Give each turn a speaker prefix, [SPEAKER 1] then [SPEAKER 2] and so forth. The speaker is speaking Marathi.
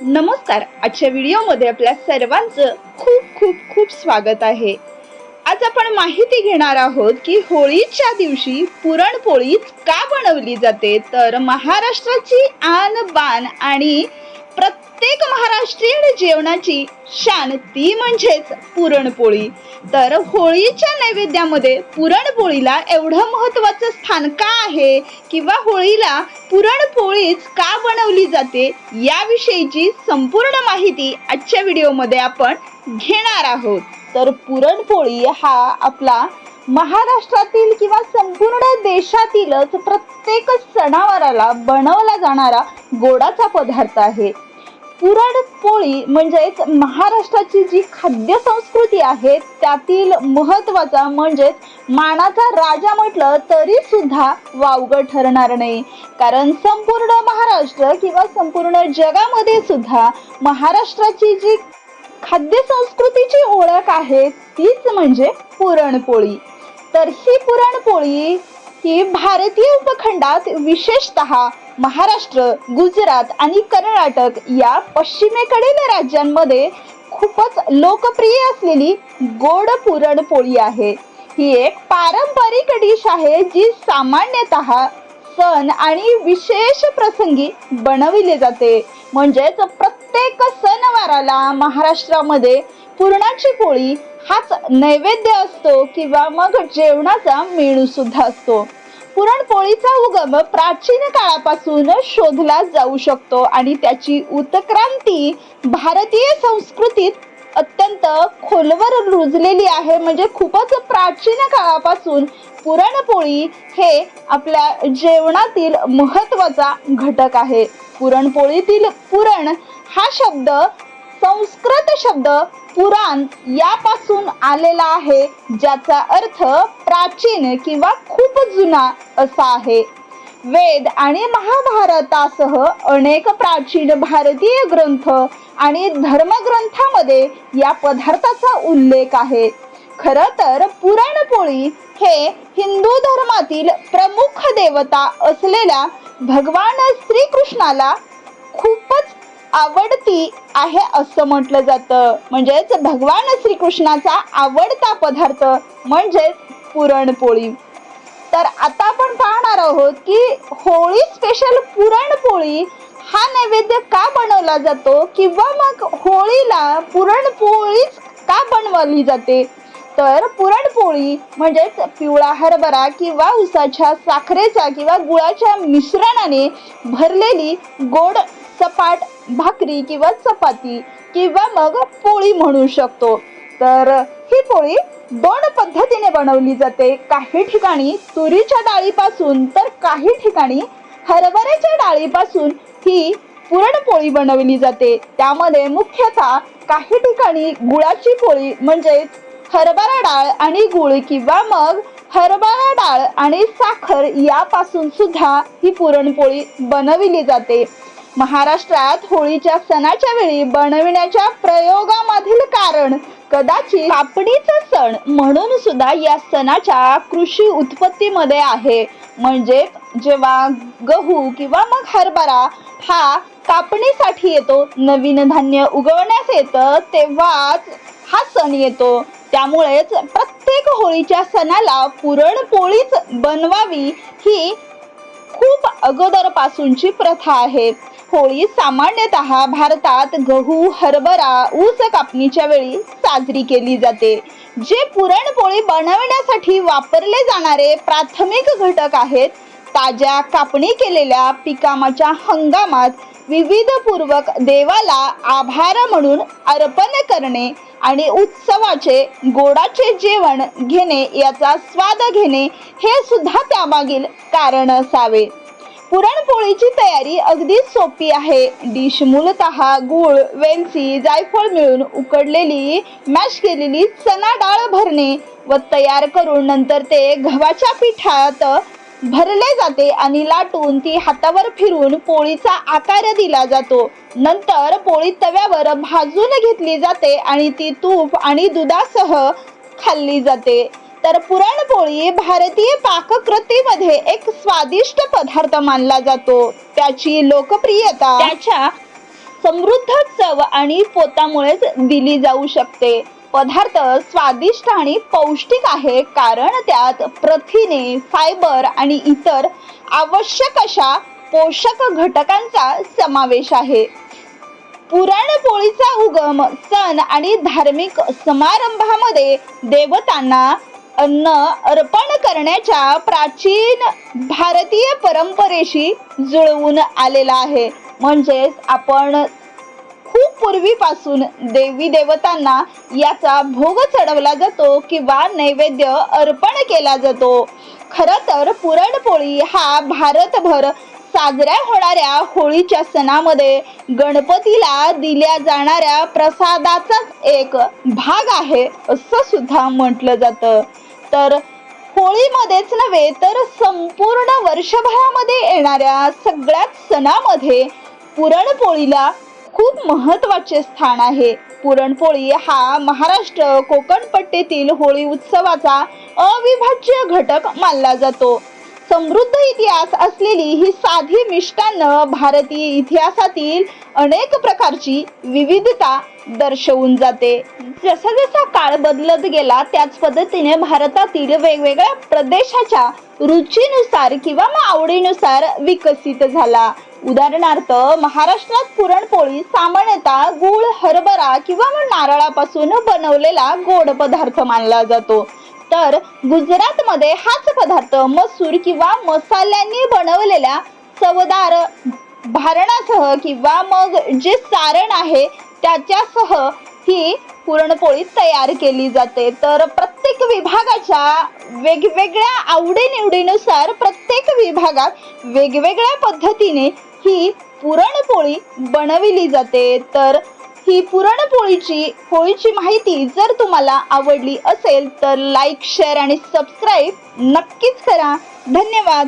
[SPEAKER 1] नमस्कार. आजच्या व्हिडिओमध्ये आपल्या सर्वांचं खूप खूप खूप स्वागत आहे. आज आपण माहिती घेणार आहोत की होळीच्या दिवशी पुरणपोळी का बनवली जाते? तर महाराष्ट्राची आन बान आणि प्रत्येक महाराष्ट्रीयन जेवणाची शान ती म्हणजेच पुरणपोळी. तर होळीच्या नैवेद्यामध्ये पुरणपोळीला एवढं महत्त्वाचं स्थान का आहे? किंवा होळीला पुरणपोळीच का बनवली जाते? याविषयीची संपूर्ण माहिती आजच्या व्हिडिओमध्ये आपण घेणार आहोत. तर पुरणपोळी हा आपला महाराष्ट्रातील किंवा संपूर्ण देशातीलच प्रत्येक सणावाराला बनवला जाणारा गोडाचा पदार्थ आहे. पुरणपोळी म्हणजेच महाराष्ट्राची जी खाद्य संस्कृती आहे त्यातील महत्त्वाचा म्हणजेच मानाचा राजा म्हटलं तरी सुद्धा वावगं ठरणार नाही. कारण संपूर्ण महाराष्ट्र किंवा संपूर्ण जगामध्ये सुद्धा महाराष्ट्राची जी खाद्य संस्कृतीची ओळख आहे तीच म्हणजे पुरणपोळी. तर ही पुरणपोळी ही भारतीय उपखंडात विशेषत महाराष्ट्र गुजरात आणि कर्नाटक या पश्चिमेकडील राज्यांमध्ये खूपच लोकप्रिय असलेली गोड पुरणपोळी आहे. ही एक पारंपरिक डिश आहे जी सामान्यतः सण आणि विशेष प्रसंगी बनविले जाते. म्हणजेच प्रत्येक सणवाराला महाराष्ट्रामध्ये पुरणाची पोळी हाच नैवेद्य असतो किंवा मग जेवणाचा मेनू सुद्धा असतो. पुरणपोळीचा उगम प्राचीन काळापासून शोधला जाऊ शकतो आणि त्याची उत्क्रांती भारतीय संस्कृतीत अत्यंत खोलवर रुजलेली आहे. म्हणजे खूपच प्राचीन काळापासून पुरणपोळी हे आपल्या जेवणातील महत्त्वाचा घटक आहे. पुरणपोळीतील पुरण हा शब्द संस्कृत शब्द पुराण यापासून आलेला आहे ज्याचा अर्थ प्राचीन किंवा खूप जुना असा आहे. वेद आणि महाभारतासह अनेक प्राचीन भारतीय ग्रंथ आणि धर्मग्रंथामध्ये या पदार्थाचा उल्लेख आहे. खर तर पुरणपोळी हे हिंदू धर्मातील प्रमुख देवता असलेल्या भगवान श्रीकृष्णाला खूपच आवडती आहे असं म्हटलं जातं. म्हणजेच भगवान श्रीकृष्णाचा आवडता पदार्थ म्हणजेच पुरणपोळी. तर आता आपण पाहणार आहोत की होळी स्पेशल पुरणपोळी हा नैवेद्य का बनवला जातो? किंवा मग होळीला पुरणपोळीच का बनवली जाते? तर पुरणपोळी म्हणजेच पिवळा हरभरा किंवा उसाच्या साखरेचा किंवा गुळाच्या मिश्रणाने भरलेली गोड सपाट भाकरी किंवा चपाती किंवा मग पोळी म्हणू शकतो. तर ही पोळी दोन पद्धतीने बनवली जाते. काही ठिकाणी तुरीच्या डाळीपासून तर काही ठिकाणी हरभऱ्याच्या डाळीपासून ही पुरणपोळी बनवली जाते. त्यामध्ये मुख्यतः काही ठिकाणी गुळाची पोळी म्हणजेच हरभरा डाळ आणि गुळ किंवा मग हरभरा डाळ आणि साखर यापासून सुद्धा ही पुरणपोळी बनविली जाते. महाराष्ट्रात होळीच्या सणाच्या वेळी बनविण्याच्या प्रयोगामधील कारण कदाचित कापणीचा सण म्हणून सुद्धा या सणाच्या कृषी उत्पत्तीमध्ये आहे. म्हणजे जेव्हा गहू किंवा मग हरभरा हा कापणीसाठी येतो नवीन धान्य उगवण्यास येतं तेव्हाच हा सण येतो. त्यामुळेच प्रत्येक होळीच्या सणाला पुरणपोळीच बनवावी ही खूप अगोदरपासूनची प्रथा आहे. होळी सामान्यतः भारतात गहू हरभरा ऊस कापणीच्या वेळी साजरी केली जाते जे पुरणपोळी बनवण्यासाठी वापरले जाणारे प्राथमिक घटक आहेत. ताज्या कापणी केलेल्या पिकामाच्या हंगामात विविधपूर्वक देवाला आभार म्हणून अर्पण करणे आणि उत्सवाचे गोडाचे जेवण घेणे याचा स्वाद घेणे हे सुद्धा त्यामागील कारण असावे. पुरणपोळीची तयारी अगदी सोपी आहे. डिश मूलतः गूळ वेलची जायफळ मिळून उकडलेली मॅश केलेली चना डाळ भरणे व तयार करून नंतर ते गव्हाच्या पिठात भरले जाते आणि लाटून ती हातावर फिरून पोळीचा आकार दिला जातो. नंतर पोळी तव्यावर भाजून घेतली जाते आणि ती तूप आणि दुधासह खाल्ली जाते. तर पुरणपोळी भारतीय पाककृतीमध्ये एक स्वादिष्ट पदार्थ मानला जातो. त्याची लोकप्रियता त्याच्या समृद्ध चव आणि पोतामुळेच दिली जाऊ शकते. पदार्थ स्वादिष्ट आणि पौष्टिक आहे कारण त्यात प्रथिने फायबर आणि इतर आवश्यक अशा पोषक घटकांचा समावेश आहे. पुरणपोळीचा उगम सण आणि धार्मिक समारंभामध्ये देवतांना अन्न अर्पण करण्याच्या प्राचीन भारतीय परंपरेशी जुळवून आलेला आहे. म्हणजेच आपण खूप पूर्वीपासून देवी देवतांना याचा भोग चढवला जातो किंवा नैवेद्य अर्पण केला जातो. खरं तर पुरणपोळी हा भारतभर साजऱ्या होणाऱ्या होळीच्या सणामध्ये गणपतीला दिल्या जाणाऱ्या प्रसादाचाच एक भाग आहे असं सुद्धा म्हटलं जातं. तर होळीमध्येच नव्हे तर संपूर्ण वर्षभरामध्ये येणाऱ्या सगळ्याच सणामध्ये पुरणपोळीला खूप महत्त्वाचे स्थान आहे. पुरणपोळी हा महाराष्ट्र कोकणपट्टीतील होळी उत्सवाचा अविभाज्य घटक मानला जातो. समृद्ध इतिहास असलेली ही साधी मिष्टान्न भारतीय इतिहासातील अनेक प्रकारची विविधता दर्शवून जाते. जसा जसा काळ बदलत गेला त्याच पद्धतीने भारतातील वेगवेगळ्या प्रदेशाच्या रुचीनुसार किंवा मग आवडीनुसार विकसित झाला. उदाहरणार्थ महाराष्ट्रात पुरणपोळी सामान्यतः गुळ हरभरा किंवा मग नारळापासून बनवलेला गोड पदार्थ मानला जातो. तर गुजरातमध्ये हाच पदार्थ मसूर किंवा मसाल्यांनी बनवलेल्या चवदार भारणासह किंवा मग जे सारण आहे त्याच्यासह ही पुरणपोळी तयार केली जाते. तर प्रत्येक विभागाच्या वेगवेगळ्या आवडीनिवडीनुसार प्रत्येक विभागात वेगवेगळ्या पद्धतीने ही पुरणपोळी बनविली जाते. तर ही पुरणपोळीची होळीची माहिती जर तुम्हाला आवडली असेल तर लाईक शेअर आणि सबस्क्राईब नक्कीच करा. धन्यवाद.